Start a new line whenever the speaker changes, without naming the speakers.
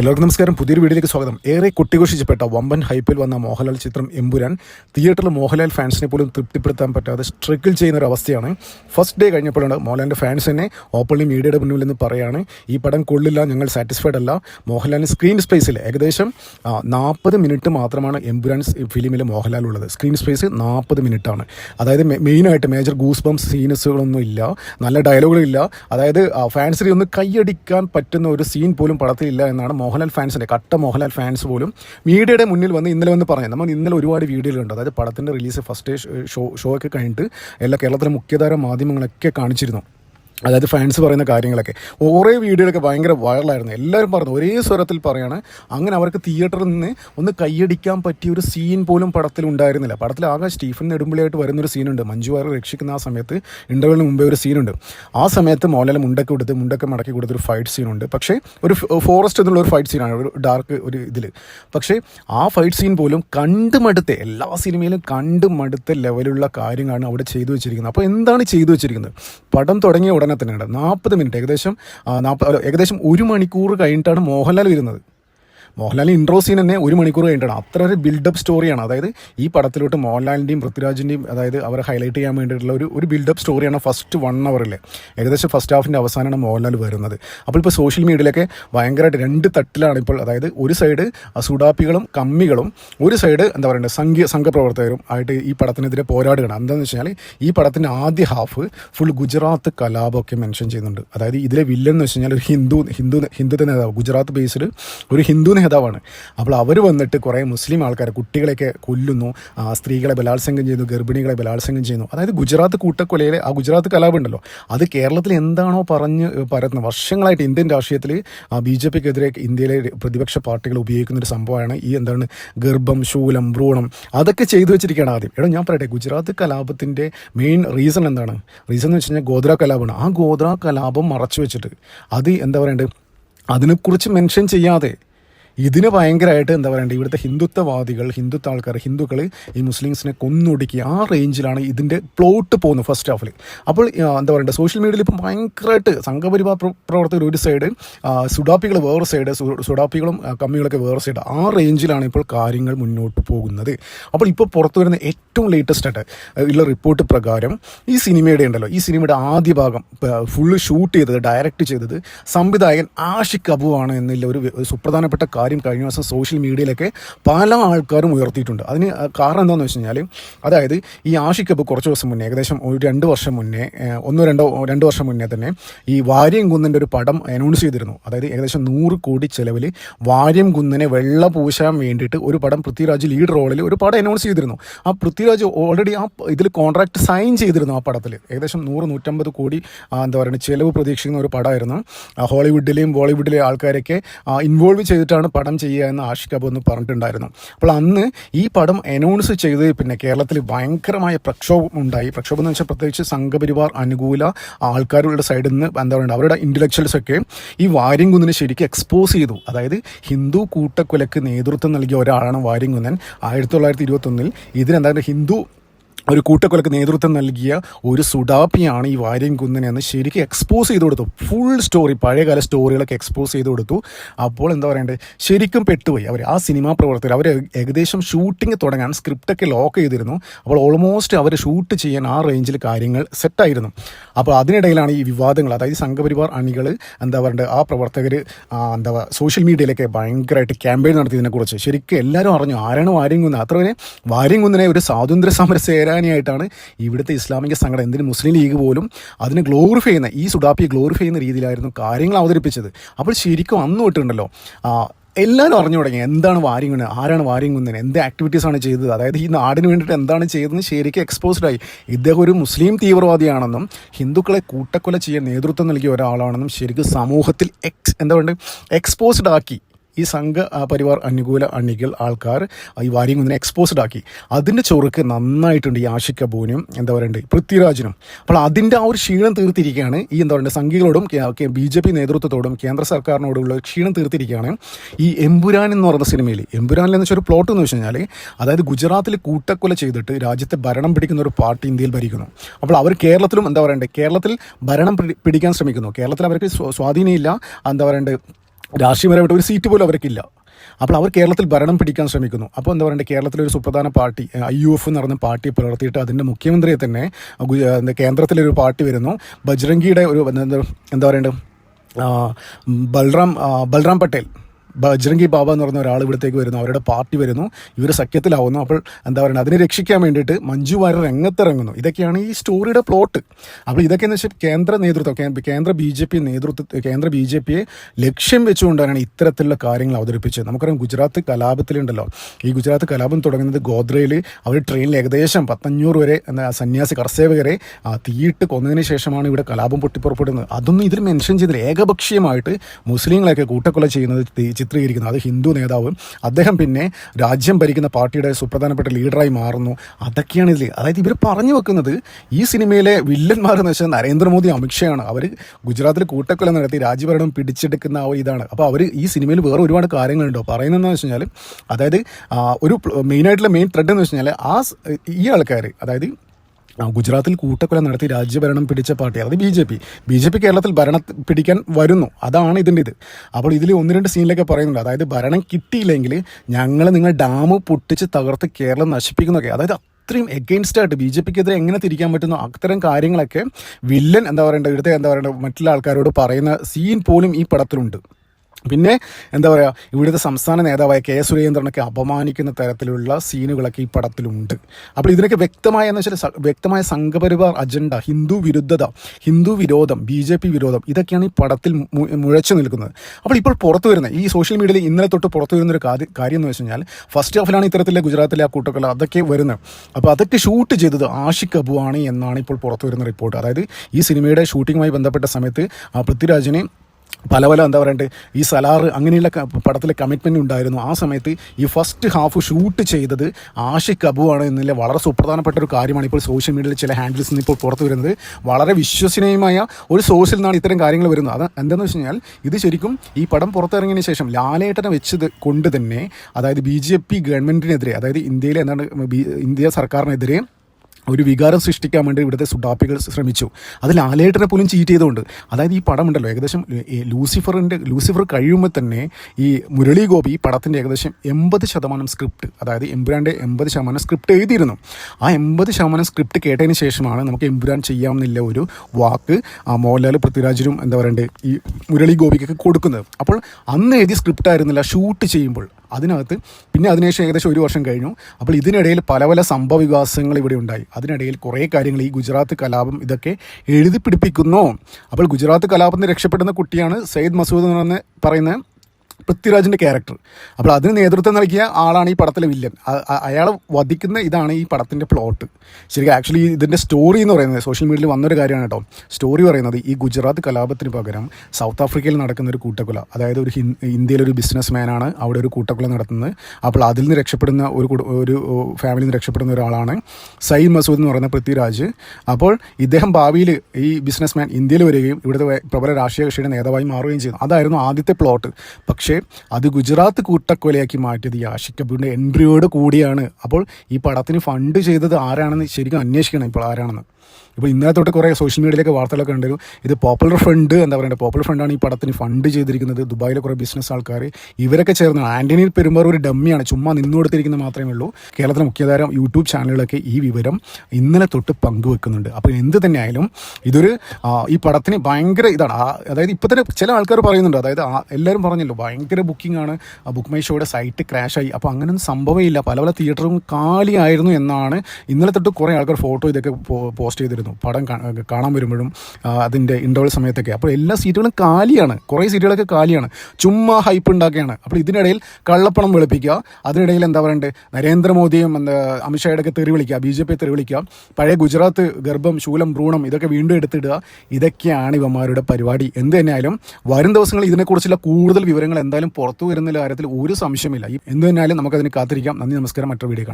എല്ലാവർക്കും നമസ്കാരം. പുതിയൊരു വീഡിയോയിലേക്ക് സ്വാഗതം. ഏറെ കുട്ടിഘോഷിച്ചപ്പെട്ട വമ്പൻ ഹൈപ്പിൽ വന്ന മോഹൻലാൽ ചിത്രം എമ്പുരാൻ തിയേറ്ററിൽ മോഹൻലാൽ ഫാൻസിനെ പോലും തൃപ്തിപ്പെടുത്താൻ പറ്റാതെ സ്ട്രഗിൾ ചെയ്യുന്ന ഒരു അവസ്ഥയാണ്. ഫസ്റ്റ് ഡേ കഴിഞ്ഞപ്പോഴാണ് മോഹൻലാലിന്റെ ഫാൻസ് തന്നെ ഓപ്പൺലി മീഡിയയുടെ മുന്നിൽ നിന്ന് പറയാണ് ഈ പടം കൊള്ളില്ല ഞങ്ങൾ സാറ്റിസ്ഫൈഡ് അല്ല. മോഹൻലാലിന് സ്ക്രീൻ സ്പേസിൽ ഏകദേശം നാൽപ്പത് മിനിറ്റ് മാത്രമാണ് എമ്പുരാൻ ഫിലിമിൽ മോഹൻലാൽ ഉള്ളത്. സ്ക്രീൻ സ്പേസ് നാൽപ്പത് മിനിറ്റാണ് അതായത് മെയിനായിട്ട് മേജർ ഗൂസ് ബം സീനസുകളൊന്നും ഇല്ല. നല്ല ഡയലോഗുകളില്ല അതായത് ഫാൻസിനെ ഒന്ന് കൈയടിക്കാൻ പറ്റുന്ന ഒരു സീൻ പോലും പടത്തിലില്ല എന്നാണ് മോഹൻലാൽ ഫാൻസിന്റെ കട്ട മോഹൻലാൽ ഫാൻസ് പോലും മീഡിയയുടെ മുന്നിൽ വന്ന് ഇന്നലെ വന്ന് പറഞ്ഞു നമ്മൾ ഇന്നലെ ഒരുപാട് വീഡിയോകളുണ്ട് അതായത് പടത്തിന്റെ റിലീസ് ഫസ്റ്റ് ഷോ ഷോ ഒക്കെ കഴിഞ്ഞിട്ട് എല്ലാ കേരളത്തിലെ മുഖ്യധാര മാധ്യമങ്ങളൊക്കെ കാണിച്ചിരുന്നു. അതായത് ഫാൻസ് പറയുന്ന കാര്യങ്ങളൊക്കെ. ഓരോ വീഡിയോകളൊക്കെ ഭയങ്കര വൈറലായിരുന്നു എല്ലാവരും പറഞ്ഞു ഒരേ സ്വരത്തിൽ പറയാണ് അങ്ങനെ അവർക്ക് തിയേറ്ററിൽ നിന്ന് ഒന്ന് കൈയടിക്കാൻ പറ്റിയ ഒരു സീൻ പോലും പടത്തിൽ ഉണ്ടായിരുന്നില്ല. പടത്തിൽ ആകെ സ്റ്റീഫൻ നെടുമ്പിളിയായിട്ട് വരുന്നൊരു സീനുണ്ട് മഞ്ജു വാര്യർ രക്ഷിക്കുന്ന ആ സമയത്ത് ഇന്റർവ്യൂവിന് മുമ്പേ ഒരു സീനുണ്ട് ആ സമയത്ത് മോഹൻലാൽ മുണ്ടൊക്കെ കൊടുത്ത് മുണ്ടൊക്കെ മടക്കി കൊടുത്തൊരു ഫൈറ്റ് സീനുണ്ട് പക്ഷേ ഒരു ഫോറസ്റ്റ് എന്നുള്ള ഒരു ഫൈറ്റ് സീനാണ് ഒരു ഡാർക്ക് ഒരു ഇതിൽ പക്ഷേ ആ ഫൈറ്റ് സീൻ പോലും കണ്ട് എല്ലാ സിനിമയിലും കണ്ട് മടുത്ത ലെവലുള്ള കാര്യങ്ങളാണ് അവിടെ ചെയ്തു വെച്ചിരിക്കുന്നത്. അപ്പോൾ എന്താണ് ചെയ്തു വെച്ചിരിക്കുന്നത്? പടം തുടങ്ങിയ ഉടനെ തന്നെയാണ് നാൽപ്പത് മിനിറ്റ്. ഏകദേശം നാൽപ്പത് ഏകദേശം ഒരു മണിക്കൂർ കഴിഞ്ഞിട്ടാണ് മോഹൻലാൽ വരുന്നത്. മോഹൻലാൽ ഇൻട്രോ സീൻ തന്നെ ഒരു മണിക്കൂർ കഴിഞ്ഞിട്ടാണ്. അത്ര ഒരു ബിൽഡപ്പ് സ്റ്റോറിയാണ് അതായത് ഈ പടത്തിലോട്ട് മോഹൻലാലിന്റെയും പൃഥ്വിരാജിന്റെയും അതായത് അവരെ ഹൈലൈറ്റ് ചെയ്യാൻ വേണ്ടിയിട്ടുള്ള ഒരു ഒരു ബിൽഡപ്പ് സ്റ്റോറിയാണ് ഫസ്റ്റ് വൺ അവറിൽ ഏകദേശം ഫസ്റ്റ് ഹാഫിന്റെ അവസാനമാണ് മോഹൻലാൽ വരുന്നത്. അപ്പോൾ ഇപ്പോൾ സോഷ്യൽ മീഡിയയിലൊക്കെ ഭയങ്കരമായിട്ട് രണ്ട് തട്ടിലാണ് ഇപ്പോൾ അതായത് ഒരു സൈഡ് സുഡാപ്പികളും കമ്മികളും ഒരു സൈഡ് എന്താ പറയുക സംഘ സംഘപ്രവർത്തകരും ആയിട്ട് ഈ പടത്തിനെതിരെ പോരാടുകയാണ്. എന്താണെന്ന് വെച്ച് കഴിഞ്ഞാൽ ഈ പടത്തിന്റെ ആദ്യ ഹാഫ് ഫുൾ ഗുജറാത്ത് കലാപമൊക്കെ മെൻഷൻ ചെയ്യുന്നുണ്ട്. അതായത് ഇതിലെ വില്ലൻ എന്ന് വെച്ച് കഴിഞ്ഞാൽ ഒരു ഹിന്ദു ഹിന്ദു ഹിന്ദുത്വ നേതാവ് ഗുജറാത്ത് ബേസ്ഡ് ഒരു ഹിന്ദു നേതാവാണ്. അപ്പോൾ അവർ വന്നിട്ട് കുറേ മുസ്ലിം ആൾക്കാർ കുട്ടികളെയൊക്കെ കൊല്ലുന്നു സ്ത്രീകളെ ബലാത്സംഗം ചെയ്യുന്നു ഗർഭിണികളെ ബലാത്സംഗം ചെയ്യുന്നു. അതായത് ഗുജറാത്ത് കൂട്ടക്കൊലയിലെ ആ ഗുജറാത്ത് കലാപം ഉണ്ടല്ലോ. അത് കേരളത്തിൽ എന്താണോ പറഞ്ഞ് പരത്തുന്നത് വർഷങ്ങളായിട്ട് ഇന്ത്യൻ രാഷ്ട്രീയത്തിൽ ബി ജെ പിക്കെതിരെ ഇന്ത്യയിലെ പ്രതിപക്ഷ പാർട്ടികൾ ഉപയോഗിക്കുന്ന ഒരു സംഭവമാണ് ഈ എന്താണ് ഗർഭം ശൂലം ഭ്രൂണം അതൊക്കെ ചെയ്തു വെച്ചിരിക്കുകയാണ് ആദ്യം. എടോ ഞാൻ പറയട്ടെ ഗുജറാത്ത് കലാപത്തിന്റെ മെയിൻ റീസൺ എന്താണ്? റീസൺ എന്ന് വെച്ച് കഴിഞ്ഞാൽ ഗോദ്ര കലാപമാണ്. ആ ഗോദ്ര കലാപം മറച്ചു വെച്ചിട്ട്. അത് എന്താ പറയണ്ടത് അതിനെക്കുറിച്ച് മെൻഷൻ ചെയ്യാതെ ഇതിന് ഭയങ്കരമായിട്ട് എന്താ പറയണ്ടത് ഇവിടുത്തെ ഹിന്ദുത്വവാദികൾ ഹിന്ദുത്വ ആൾക്കാർ ഹിന്ദുക്കൾ ഈ മുസ്ലിംസിനെ കൊന്നൊടുക്കി ആ റേഞ്ചിലാണ് ഇതിന്റെ പ്ലോട്ട് പോകുന്നത് ഫസ്റ്റ് ഹാഫിൽ അപ്പോൾ എന്താ പറയണ്ടത് സോഷ്യൽ മീഡിയയിൽ ഇപ്പം ഭയങ്കരമായിട്ട് സംഘപരിവാർ പ്ര- പ്രവർത്തകർ ഒരു സൈഡ് സുഡാപ്പികൾ വേറെ സൈഡ് സുഡാപ്പികളും കമ്മികളൊക്കെ വേറെ സൈഡ് ആ റേഞ്ചിലാണ് ഇപ്പോൾ കാര്യങ്ങൾ മുന്നോട്ട് പോകുന്നത്. അപ്പോൾ ഇപ്പോൾ പുറത്തു വരുന്ന ഏറ്റവും ലേറ്റസ്റ്റ് ആയിട്ട് ഉള്ള റിപ്പോർട്ട് പ്രകാരം ഈ സിനിമയുടെ ഉണ്ടല്ലോ ഈ സിനിമയുടെ ആദ്യ ഭാഗം ഫുള്ള് ഷൂട്ട് ചെയ്തത് ഡയറക്റ്റ് ചെയ്തത് സംവിധായകൻ ആഷിഖ് അബു ആണ് എന്നുള്ള ഒരു സുപ്രധാനപ്പെട്ട കാര്യം കഴിഞ്ഞ ദിവസം സോഷ്യൽ മീഡിയയിലൊക്കെ പല ആൾക്കാരും ഉയർത്തിയിട്ടുണ്ട്. അതിന് കാരണം എന്താണെന്ന് വെച്ച് കഴിഞ്ഞാൽ അതായത് ഈ ആഷിക്കപ്പ് കുറച്ച് ദിവസം മുന്നേ ഏകദേശം ഒരു രണ്ട് വർഷം മുന്നേ ഒന്നോ രണ്ടോ രണ്ട് വർഷം മുന്നേ തന്നെ ഈ വാര്യം കുന്നിന്റെ ഒരു പടം അനൗൺസ് ചെയ്തിരുന്നു. അതായത് ഏകദേശം നൂറ് കോടി ചെലവിൽ വാര്യം കുന്നിനെ വെള്ള പൂശാൻ വേണ്ടിയിട്ട് ഒരു പടം പൃഥ്വിരാജ് ലീഡ് റോളിൽ ഒരു പടം അനൗൺസ് ചെയ്തിരുന്നു. ആ പൃഥ്വിരാജ് ഓൾറെഡി ആ ഇതിൽ കോൺട്രാക്ട് സൈൻ ചെയ്തിരുന്നു ആ പടത്തിൽ ഏകദേശം നൂറ് നൂറ്റമ്പത് കോടി എന്താ പറയുക ചിലവ് പ്രതീക്ഷിക്കുന്ന ഒരു പടമായിരുന്നു ഹോളിവുഡിലെയും ബോളിവുഡിലെയും ആൾക്കാരൊക്കെ ഇൻവോൾവ് ചെയ്തിട്ടാണ് പടം ചെയ്യുക എന്ന് ആഷിഖ് അബു പറഞ്ഞിട്ടുണ്ടായിരുന്നു. അപ്പോൾ അന്ന് ഈ പടം അനൗൺസ് ചെയ്ത് പിന്നെ കേരളത്തിൽ ഭയങ്കരമായ പ്രക്ഷോഭം ഉണ്ടായി. പ്രക്ഷോഭം എന്ന് വെച്ചാൽ പ്രത്യേകിച്ച് സംഘപരിവാർ അനുകൂല ആൾക്കാരുടെ സൈഡിൽ നിന്ന് എന്താ പറയുക അവരുടെ ഇന്റലക്ച്വൽസ് ഒക്കെ ഈ വാര്യംകുന്നിനെ ശരിക്കും എക്സ്പോസ് ചെയ്തു. അതായത് ഹിന്ദു കൂട്ടക്കൊലക്ക് നേതൃത്വം നൽകിയ ഒരാളാണ് വാര്യംകുന്നൻ ആയിരത്തി തൊള്ളായിരത്തി ഇരുപത്തൊന്നിൽ ഇതിനെന്തായാലും ഹിന്ദു ഒരു കൂട്ടക്കൊലക്ക് നേതൃത്വം നൽകിയ ഒരു സുഡാപ്പിയാണ് ഈ വാര്യം കുന്നനെ എന്ന് ശരിക്കും എക്സ്പോസ് ചെയ്ത് കൊടുത്തു. ഫുൾ സ്റ്റോറി പഴയകാല സ്റ്റോറികളൊക്കെ എക്സ്പോസ് ചെയ്ത് കൊടുത്തു. അപ്പോൾ എന്താ പറയണ്ടത് ശരിക്കും പെട്ടുപോയി. അവർ ആ സിനിമാ പ്രവർത്തകർ അവർ ഏകദേശം ഷൂട്ടിംഗ് തുടങ്ങാൻ സ്ക്രിപ്റ്റൊക്കെ ലോക്ക് ചെയ്തിരുന്നു. അപ്പോൾ ഓൾമോസ്റ്റ് അവർ ഷൂട്ട് ചെയ്യാൻ ആ റേഞ്ചിൽ കാര്യങ്ങൾ സെറ്റായിരുന്നു അപ്പോൾ അതിനിടയിലാണ് ഈ വിവാദങ്ങൾ. അതായത് സംഘപരിവാർ അണികൾ എന്താ പറയണ്ടത് ആ പ്രവർത്തകർ എന്താ സോഷ്യൽ മീഡിയയിലൊക്കെ ഭയങ്കരമായിട്ട് ക്യാമ്പയിൻ നടത്തിയതിനെക്കുറിച്ച് ശരിക്കും എല്ലാവരും അറിഞ്ഞു. ആരാണ് വാര്യം കുന്ന്? അത്ര വരെ വാര്യംകുന്നിനെ ഒരു സ്വാതന്ത്ര്യ സമര സേനാനിയായിട്ടാണ് ഇവിടുത്തെ ഇസ്ലാമിക സംഘടന. എന്തിന് മുസ്ലിം ലീഗ് പോലും അതിനെ ഗ്ലോറിഫൈ ചെയ്യുന്ന ഈ സുഡാപ്പിയെ ഗ്ലോറിഫൈ ചെയ്യുന്ന രീതിയിലായിരുന്നു കാര്യങ്ങൾ അവതരിപ്പിച്ചത്. അപ്പോൾ ശരിക്കും അന്ന് തൊട്ടുണ്ടല്ലോ എല്ലാവരും അറിഞ്ഞു തുടങ്ങി എന്താണ് വാര്യംകുന്ന് ആരാണ് വാര്യംകുന്നൻ എന്ത് ആക്ടിവിറ്റീസ് ആണ് ചെയ്തത്. അതായത് ഈ നാടിന് വേണ്ടിയിട്ട് എന്താണ് ചെയ്തതെന്ന് ശരിക്കും എക്സ്പോസ്ഡ് ആയി. ഇദ്ദേഹം ഒരു മുസ്ലിം തീവ്രവാദിയാണെന്നും ഹിന്ദുക്കളെ കൂട്ടക്കൊല ചെയ്യാൻ നേതൃത്വം നൽകിയ ഒരാളാണെന്നും ശരിക്കും സമൂഹത്തിൽ എക്സ് എന്താ പറയുക എക്സ്പോസ്ഡ് ആക്കി. ഈ സംഘ പരിവാർ അനുകൂല അണികൾ ആൾക്കാർ ഈ വാര്യംകുന്നിനെ എക്സ്പോസ്ഡ് ആക്കി. അതിന്റെ ചൊറുക്ക് നന്നായിട്ടുണ്ട് ഈ ആഷിക് ബോനും എന്താ പറയണ്ടേ പൃഥ്വിരാജിനും. അപ്പോൾ അതിന്റെ ആ ഒരു ക്ഷീണം തീർത്തിരിക്കുകയാണ് ഈ എന്താ പറയുക സംഘികളോടും ബി ജെ പി നേതൃത്വത്തോടും കേന്ദ്ര സർക്കാരിനോടുള്ള ക്ഷീണം തീർത്തിരിക്കുകയാണ് ഈ എമ്പുരാൻ എന്ന് പറയുന്ന സിനിമയിൽ. എമ്പുരാനിൽ എന്ന് വെച്ചാൽ ഒരു പ്ലോട്ട് എന്ന് വെച്ച് കഴിഞ്ഞാൽ അതായത് ഗുജറാത്തിൽ കൂട്ടക്കൊല ചെയ്തിട്ട് രാജ്യത്തെ ഭരണം പിടിക്കുന്ന ഒരു പാർട്ടി ഇന്ത്യയിൽ ഭരിക്കുന്നു. അപ്പോൾ അവർ കേരളത്തിലും എന്താ പറയണ്ടേ കേരളത്തിൽ ഭരണം പിടിക്കാൻ ശ്രമിക്കുന്നു. കേരളത്തിൽ അവർക്ക് സ്വാധീനമില്ല. എന്താ പറയണ്ടേ രാഷ്ട്രീയപരമായിട്ട് ഒരു സീറ്റ് പോലും അവർക്കില്ല അപ്പോൾ അവർ കേരളത്തിൽ ഭരണം പിടിക്കാൻ ശ്രമിക്കുന്നു. അപ്പോൾ എന്താ പറയുക കേരളത്തിലെ ഒരു സുപ്രധാന പാർട്ടി ഐ യു എഫ് എന്ന് പറഞ്ഞ പാർട്ടി പുലർത്തിയിട്ട് അതിന്റെ മുഖ്യമന്ത്രിയെ തന്നെ കേന്ദ്രത്തിലെ ഒരു പാർട്ടി വരുന്നു. ബജ്രംഗിയുടെ ഒരു എന്താ പറയേണ്ടത് ബൽറാം ബൽറാം പട്ടേൽ. ബജ്രംഗി ബാബ എന്ന് പറഞ്ഞ ഒരാൾ ഇവിടത്തേക്ക് വരുന്നു. അവരുടെ പാർട്ടി വരുന്നു. ഇവർ സഖ്യത്തിലാവുന്നു. അപ്പോൾ എന്താ പറയുക അതിനെ രക്ഷിക്കാൻ വേണ്ടിയിട്ട് മഞ്ജു വാര്യർ രംഗത്തിറങ്ങുന്നു. ഇതൊക്കെയാണ് ഈ സ്റ്റോറിയുടെ പ്ലോട്ട് അപ്പോൾ ഇതൊക്കെ എന്ന് വെച്ചാൽ കേന്ദ്ര നേതൃത്വം കേന്ദ്ര ബി ജെ പി നേതൃത്വ കേന്ദ്ര ബി ജെ പിയെ ലക്ഷ്യം വെച്ചുകൊണ്ടാണ് ഇത്തരത്തിലുള്ള കാര്യങ്ങൾ അവതരിപ്പിച്ചത്. നമുക്കറിയാം ഗുജറാത്ത് കലാപത്തിലുണ്ടല്ലോ. ഈ ഗുജറാത്ത് കലാപം തുടങ്ങുന്നത് ഗോദ്രയിൽ അവർ ട്രെയിനിൽ ഏകദേശം പത്തഞ്ഞൂറ് വരെ സന്യാസി കർസേവകരെ തീയിട്ട് കൊന്നതിന് ശേഷമാണ് ഇവിടെ കലാപം പൊട്ടിപ്പുറപ്പെടുന്നത്. അതൊന്നും ഇതിൽ മെൻഷൻ ചെയ്തില്ല. ഏകപക്ഷീയമായിട്ട് മുസ്ലിങ്ങളെയൊക്കെ കൂട്ടക്കൊല ചെയ്യുന്നത് ചിത്രീകരിക്കുന്നത്. അത് ഹിന്ദു നേതാവ് അദ്ദേഹം പിന്നെ രാജ്യം ഭരിക്കുന്ന പാർട്ടിയുടെ സുപ്രധാനപ്പെട്ട ലീഡറായി മാറുന്നു. അതൊക്കെയാണ് ഇതിൽ അതായത് ഇവർ പറഞ്ഞു വെക്കുന്നത് ഈ സിനിമയിലെ വില്ലന്മാർ എന്ന് വെച്ചാൽ നരേന്ദ്രമോദി അമിത്ഷയാണ്. അവർ ഗുജറാത്തിൽ കൂട്ടക്കൊല നടത്തി രാജ്യഭരണം പിടിച്ചെടുക്കുന്ന ആ ഇതാണ്. അപ്പോൾ അവർ ഈ സിനിമയിൽ വേറെ ഒരുപാട് കാര്യങ്ങളുണ്ടോ? പറയുന്നതെന്ന് വെച്ച് കഴിഞ്ഞാൽ അതായത് ഒരു മെയിനായിട്ടുള്ള മെയിൻ ത്രെഡ് എന്ന് വെച്ച് കഴിഞ്ഞാൽ ആ ഈ ആൾക്കാർ അതായത് ഗുജറാത്തിൽ കൂട്ടക്കൊല നടത്തി രാജ്യഭരണം പിടിച്ച പാർട്ടി അതായത് B J P. B J P കേരളത്തിൽ ഭരണം പിടിക്കാൻ വരുന്നു. അതാണ് ഇതിന്റെ ഇത്. അപ്പോൾ ഇതിൽ ഒന്ന് രണ്ട് സീനിലൊക്കെ പറയുന്നുണ്ട്. അതായത് ഭരണം കിട്ടിയില്ലെങ്കിൽ ഞങ്ങൾ നിങ്ങൾ ഡാം പൊട്ടിച്ച് തകർത്ത് കേരളം നശിപ്പിക്കുന്നൊക്കെ അതായത് അത്രയും എഗെയിൻസ്റ്റ് ആയിട്ട് ബി ജെ പിക്കെതിരെ എങ്ങനെ തിരിക്കാൻ പറ്റുന്നു? അത്തരം കാര്യങ്ങളൊക്കെ വില്ലൻ എന്താ പറയേണ്ടത് ഇവിടുത്തെ എന്താ പറയേണ്ടത് മറ്റുള്ള ആൾക്കാരോട് പറയുന്ന സീൻ പോലും ഈ പടത്തിലുണ്ട്. പിന്നെ എന്താ പറയുക ഇവിടുത്തെ സംസ്ഥാന നേതാവായ കെ സുരേന്ദ്രനൊക്കെ അപമാനിക്കുന്ന തരത്തിലുള്ള സീനുകളൊക്കെ ഈ പടത്തിലുണ്ട്. അപ്പോൾ ഇതിനൊക്കെ വ്യക്തമായ എന്ന് വെച്ചാൽ വ്യക്തമായ സംഘപരിവാർ അജണ്ട ഹിന്ദു വിരുദ്ധത ഹിന്ദു വിരോധം ബി ജെ പി വിരോധം ഇതൊക്കെയാണ് ഈ പടത്തിൽ മുഴച്ചു നിൽക്കുന്നത്. അപ്പോൾ ഇപ്പോൾ പുറത്തു വരുന്ന ഈ സോഷ്യൽ മീഡിയയിൽ ഇന്നലെ തൊട്ട് പുറത്തു വരുന്ന ഒരു കാര്യം എന്ന് വെച്ച് കഴിഞ്ഞാൽ ഫസ്റ്റ് ഹാഫിലാണ് ഇത്തരത്തിലെ ഗുജറാത്തിലെ ആ കൂട്ടക്കൊല അതൊക്കെ വരുന്നത്. അപ്പോൾ അതൊക്കെ ഷൂട്ട് ചെയ്തത് ആഷിഖ് അബു ആണ് എന്നാണ് ഇപ്പോൾ പുറത്തു വരുന്ന റിപ്പോർട്ട്. അതായത് ഈ സിനിമയുടെ ഷൂട്ടിങ്ങുമായി ബന്ധപ്പെട്ട സമയത്ത് പൃഥ്വിരാജിനെ പല പല എന്താ പറയണ്ടേ ഈ സലാർ അങ്ങനെയുള്ള പടത്തിലെ കമ്മിറ്റ്മെന്റ് ഉണ്ടായിരുന്നു. ആ സമയത്ത് ഈ ഫസ്റ്റ് ഹാഫ് ഷൂട്ട് ചെയ്തത് ആഷിഖ് അബു ആണ് എന്നുള്ള വളരെ സുപ്രധാനപ്പെട്ട ഒരു കാര്യമാണ് ഇപ്പോൾ സോഷ്യൽ മീഡിയയിൽ ചില ഹാൻഡിൽസ് നിന്ന് ഇപ്പോൾ പുറത്തു വരുന്നത്. വളരെ വിശ്വസനീയമായ ഒരു സോഴ്സിൽ നിന്നാണ് ഇത്തരം കാര്യങ്ങൾ വരുന്നത്. അത് എന്താണെന്ന് വെച്ച് കഴിഞ്ഞാൽ ഇത് ശരിക്കും ഈ പടം പുറത്തിറങ്ങിയതിന് ശേഷം ലാലേട്ടനെ വെച്ചത് കൊണ്ട് തന്നെ അതായത് ബി ജെ പി ഗവൺമെന്റിനെതിരെ അതായത് ഇന്ത്യയിലെ എന്താണ് ഇന്ത്യ സർക്കാരിനെതിരെ ഒരു വികാരം സൃഷ്ടിക്കാൻ വേണ്ടി ഇവിടുത്തെ സുഡാപ്പികൾ ശ്രമിച്ചു. അതിൽ ആലേട്ടനെ പോലും ചീറ്റ് ചെയ്തുകൊണ്ട്. അതായത് ഈ പടം ഉണ്ടല്ലോ ഏകദേശം ലൂസിഫറിന്റെ ലൂസിഫർ കഴിയുമ്പോൾ തന്നെ ഈ മുരളി ഗോപി ഈ പടത്തിന്റെ ഏകദേശം എൺപത് ശതമാനം സ്ക്രിപ്റ്റ് അതായത് എമ്പുരാന്റെ എൺപത് ശതമാനം സ്ക്രിപ്റ്റ് എഴുതിയിരുന്നു. ആ എൺപത് ശതമാനം സ്ക്രിപ്റ്റ് കേട്ടതിന് ശേഷമാണ് നമുക്ക് എമ്പുരാൻ ചെയ്യാമെന്നില്ല ഒരു വാക്ക് ആ മോഹൻലാൽ പൃഥ്വിരാജിനും എന്താ പറയണ്ടേ ഈ മുരളി ഗോപിക്കൊക്കെ കൊടുക്കുന്നത്. അപ്പോൾ അന്ന് എഴുതിയ സ്ക്രിപ്റ്റ് ആയിരുന്നില്ല ഷൂട്ട് ചെയ്യുമ്പോൾ. അതിനകത്ത് പിന്നെ അതിനുശേഷം ഏകദേശം ഒരു വർഷം കഴിഞ്ഞു. അപ്പോൾ ഇതിനിടയിൽ പല പല സംഭവവികാസങ്ങൾ ഇവിടെ ഉണ്ടായി. അതിനിടയിൽ കുറേ കാര്യങ്ങൾ ഈ ഗുജറാത്ത് കലാപം ഇതൊക്കെ എഴുതി പിടിപ്പിക്കുന്നു. അപ്പോൾ ഗുജറാത്ത് കലാപത്തിൽ നിന്ന് രക്ഷപ്പെടുന്ന കുട്ടിയാണ് സയ്യിദ് മസൂദ് എന്ന് പറയുന്ന പൃഥ്വിരാജിന്റെ ക്യാരക്ടർ. അപ്പോൾ അതിന് നേതൃത്വം നൽകിയ ആളാണ് ഈ പടത്തിലെ വില്ലൻ. അയാൾ വധിക്കുന്ന ഇതാണ് ഈ പടത്തിന്റെ പ്ലോട്ട്. ശരിക്കും ആക്ച്വലി ഇതിന്റെ സ്റ്റോറി എന്ന് പറയുന്നത് സോഷ്യൽ മീഡിയയിൽ വന്നൊരു കാര്യമാണ് കേട്ടോ. സ്റ്റോറി പറയുന്നത് ഈ ഗുജറാത്ത് കലാപത്തിന് പകരം സൗത്ത് ആഫ്രിക്കയിൽ നടക്കുന്ന ഒരു കൂട്ടക്കൊല അതായത് ഒരു ഇന്ത്യയിലൊരു ബിസിനസ് മാനാണ് അവിടെ ഒരു കൂട്ടക്കൊല നടത്തുന്നത്. അപ്പോൾ അതിൽ നിന്ന് രക്ഷപ്പെടുന്ന ഒരു ഒരു ഫാമിലിയിൽ നിന്ന് രക്ഷപ്പെടുന്ന ഒരാളാണ് സയ്യിദ് മസൂദ് എന്ന് പറയുന്ന പൃഥ്വിരാജ്. അപ്പോൾ ഇദ്ദേഹം ഭാവിയിൽ ഈ ബിസിനസ് മാൻ ഇന്ത്യയിൽ വരികയും ഇവിടുത്തെ പ്രബല രാഷ്ട്രീയ കക്ഷിയുടെ നേതാവായി മാറുകയും ചെയ്യുന്നു. അതായിരുന്നു ആദ്യത്തെ പ്ലോട്ട്. പക്ഷേ അത് ഗുജറാത്ത് കൂട്ടക്കൊലയാക്കി മാറ്റിയത് ഈ ആഷിക് കപൂറിന്റെ എൻട്രിയോട് കൂടിയാണ്. അപ്പോൾ ഈ പടത്തിന് ഫണ്ട് ചെയ്തത് ആരാണെന്ന് ശരിക്കും അന്വേഷിക്കണം ഇപ്പോൾ ആരാണെന്ന്. ഇപ്പോൾ ഇന്നലെ തൊട്ട് കുറേ സോഷ്യൽ മീഡിയയിലൊക്കെ വാർത്തകളൊക്കെ ഉണ്ടായിരുന്നു ഇത് പോപ്പുലർ ഫണ്ട് എന്താ പറയുക പോപ്പുലർ ഫണ്ടാണ് ഈ പടത്തിന് ഫണ്ട് ചെയ്തിരിക്കുന്നത്. ദുബായിലെ കുറേ ബിസിനസ് ആൾക്കാർ ഇവരൊക്കെ ചേർന്ന് ആന്റണി പെരുമ്പാർ ഒരു ഡമ്മിയാണ് ചുമ്മാ നിന്നു കൊടുത്തിരിക്കുന്നത് മാത്രമേ ഉള്ളൂ. കേരളത്തിലെ മുഖ്യധാരം യൂട്യൂബ് ചാനലുകളൊക്കെ ഈ വിവരം ഇന്നലെ തൊട്ട് പങ്കുവെക്കുന്നുണ്ട്. അപ്പോൾ എന്ത് തന്നെയായാലും ഇതൊരു ഈ പടത്തിന് ഭയങ്കര ഇതാണ്. അതായത് ഇപ്പോൾ തന്നെ ചില ആൾക്കാർ പറയുന്നുണ്ട്. അതായത് എല്ലാവരും പറഞ്ഞല്ലോ ഭയങ്കര ബുക്കിംഗ് ആണ്. ബുക്ക് മൈ ഷോയുടെ സൈറ്റ് ക്രാഷായി അപ്പോൾ അങ്ങനെയൊന്നും സംഭവമില്ല. പല പല തിയേറ്ററും കാലിയായിരുന്നു എന്നാണ് ഇന്നലെ തൊട്ട് കുറേ ആൾക്കാർ ഫോട്ടോ ഇതൊക്കെ പോസ്റ്റ് ചെയ്തിരുന്നു. പടം കാണാൻ വരുമ്പോഴും അതിന്റെ ഇന്റർവൽ സമയത്തൊക്കെ. അപ്പോൾ എല്ലാ സീറ്റുകളും കാലിയാണ്. കുറേ സീറ്റുകളൊക്കെ കാലിയാണ്. ചുമ്മാ ഹൈപ്പ് ഉണ്ടാക്കുകയാണ് അപ്പോൾ ഇതിനിടയിൽ കള്ളപ്പണം വെളുപ്പിക്കുക. അതിനിടയിൽ എന്താ പറയണ്ടേ? നരേന്ദ്രമോദിയും എന്താ അമിത്ഷായുടെ ഒക്കെ തെറി വിളിക്കുക. ബി ജെ പി തെറി വിളിക്കുക. പഴയ ഗുജറാത്ത് ഗർഭം ശൂലം ഭ്രൂണം ഇതൊക്കെ വീണ്ടും എടുത്തിടുക. ഇതൊക്കെയാണ് ഇവന്മാരുടെ പരിപാടി. എന്ത് തന്നെയായാലും വരും ദിവസങ്ങളിൽ ഇതിനെക്കുറിച്ചുള്ള കൂടുതൽ വിവരങ്ങൾ എന്തായാലും പുറത്തു വരുന്ന കാര്യത്തിൽ ഒരു സംശയമില്ല എന്ത് തന്നെയായാലും നമുക്കതിന് കാത്തിരിക്കാം. നന്ദി നമസ്കാരം. മറ്റൊരു വീഡിയോ കാണാം.